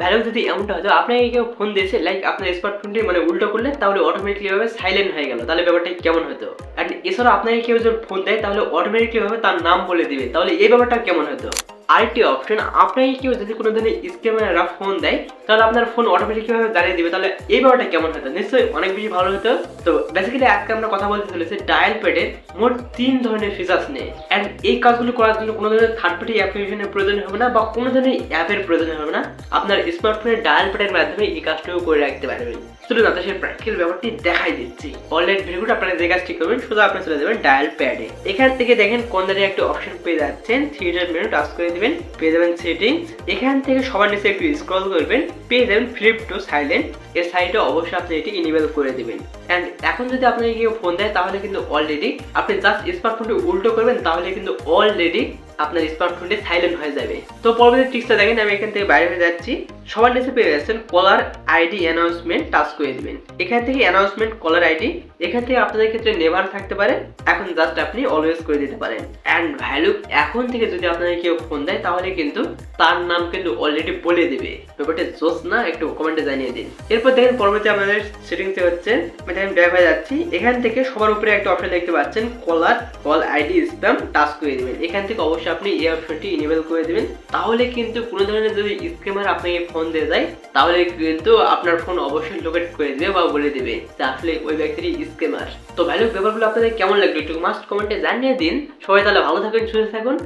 Value যদি এমনটা হতো আপনাকে কেউ ফোন দিয়েছে লাইক আপনার স্মার্টফোনটি মানে উল্টো করলে তাহলে অটোমেটিকলি ভাবে সাইলেন্ট হয়ে গেল। তাহলে ব্যাপারটা কেমন হতো? অ্যান্ড এছাড়া আপনাকে কেউ যদি ফোন দেয়, তাহলে অটোমেটিকলি ভাবে তার নাম বলে দিবে। তাহলে এই ব্যাপারটা কেমন হতো? আরেকটি অপশন আপনাকে কেউ যদি কোনো ধরনের স্ক্যামাররা ফোন দেয়, তাহলে আপনার ফোন অটোমেটিকলি ভাবে জানিয়ে দিবে? তাহলে এই ব্যাপারটা কেমন হতো? নিশ্চয়ই অনেক বেশি ভালো হতো। তো বেসিক্যালি আজকে আমরা কথা বলতে চলেছি ডায়াল প্যাডের মোট তিন ধরনের ফিচার্স নিয়ে। অ্যান্ড এই কাজগুলো করার জন্য কোনো ধরনের থার্ড পার্টি অ্যাপ্লিকেশনের প্রয়োজন হবে না বা কোনো ধরনের অ্যাপের প্রয়োজন হবে না। আপনার স্মার্টফোনের ডায়াল প্যাডের মাধ্যমে এই কাজটুকু করে রাখতে পারবেন। চলুন আপনার সেই প্র্যাকটিক্যাল ব্যাপারটি দেখাই দিচ্ছি। অলরেডি ভিডিওটা আপনারা যে কাজটি করবেন শুধু আপনি চলে যাবেন ডায়াল প্যাডে এখান থেকে দেখেন কোন ধরনের একটা অপশন পেয়ে যাচ্ছেন থ্রি ডট মেনু টাচ করে দিবেন পেয়ে যাবেন সেটিংস এখান থেকে সবার নিচে একটু স্ক্রল করবেন, পেয়ে যাবেন ফ্লিপ টু সাইলেন্ট এর সাইডে অবশ্যই আপনি এটি ইনেবল করে দেবেন। অ্যান্ড এখন যদি আপনাকে কেউ ফোন দেয়, তাহলে কিন্তু অলরেডি আপনি জাস্ট স্মার্টফোনটি উল্টো করবেন, তাহলে কিন্তু অলরেডি আপনার স্মার্টফোনটি সাইলেন্ট হয়ে যাবে। তো পরবর্তী ট্রিক্সটা দেখেন, আমি এখান থেকে বাইরে হয়ে যাচ্ছি। সবার নিচে পেয়ে যাচ্ছেন কলার আইডি অ্যানাউন্সমেন্ট টাচ করে দিবেন। এখান থেকে অ্যানাউন্সমেন্ট কলার আইডি এখান থেকে আপনাদের ক্ষেত্রে নেভার থাকতে পারে। এখন জাস্ট আপনি অলওয়েজ করে দিতে পারেন। অ্যান্ড ভ্যালু এখন থেকে যদি আপনাকে কেউ ফোন দেয়, তাহলে কিন্তু তার নাম কিন্তু অলরেডি বলে দিবে। ব্যাপারটা জোস না, একটু কমেন্টে জানিয়ে দিন। এরপর দেখেন, পরবর্তী আপনাদের সেটিংসে হচ্ছে, আমি ব্যাক হয়ে যাচ্ছি। এখান থেকে সবার উপরে একটা অপশন দেখতে পাচ্ছেন caller call ID spam touch করে দিবেন। এখান থেকে অবশ্যই আপনি এই অপশনটি ইনেবল করে দেবেন। তাহলে কিন্তু কোনো ধরনের যদি স্ক্যামার আপনাকে ফোন দিয়ে যায় তাহলে কিন্তু আপনার ফোন অবশ্যই লোকেট করে দেবে বা বলে দেবে যে আসলে ওই ব্যক্তিটি স্ক্যামার তো ভ্যালু পেপারগুলো আপনাদের কেমন লাগল একটু মাস্ট কমেন্টে জানিয়ে দিন। সবাই তাহলে ভালো থাকুন সুস্থ থাকুন।